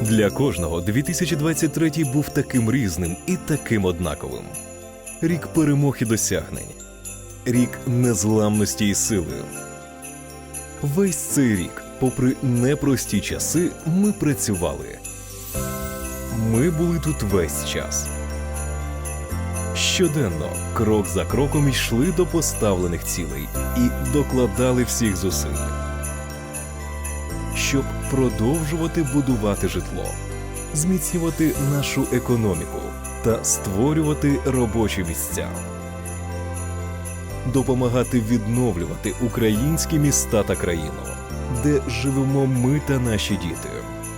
Для кожного 2023 був таким різним і таким однаковим. Рік перемог і досягнень, рік незламності і сили. Весь цей рік, попри непрості часи, ми працювали. Ми були тут весь час. Щоденно, крок за кроком йшли до поставлених цілей і докладали всіх зусиль, щоб продовжувати будувати житло, зміцнювати нашу економіку та створювати робочі місця, допомагати відновлювати українські міста та країну, де живемо ми та наші діти,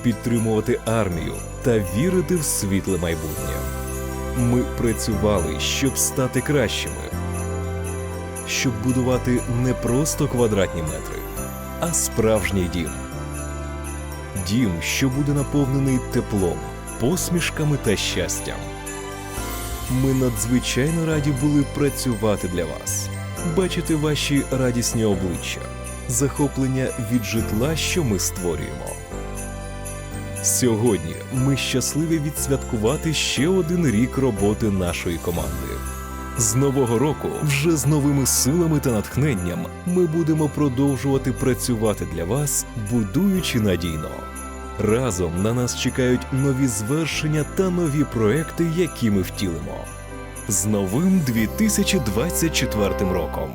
підтримувати армію та вірити в світле майбутнє. Ми працювали, щоб стати кращими, щоб будувати не просто квадратні метри, а справжній дім. Дім, що буде наповнений теплом, посмішками та щастям. Ми надзвичайно раді були працювати для вас, бачити ваші радісні обличчя, захоплення від житла, що ми створюємо. Сьогодні ми щасливі відсвяткувати ще один рік роботи нашої команди. З нового року, вже з новими силами та натхненням, ми будемо продовжувати працювати для вас, будуючи надійно. Разом на нас чекають нові звершення та нові проекти, які ми втілимо. З новим 2024 роком!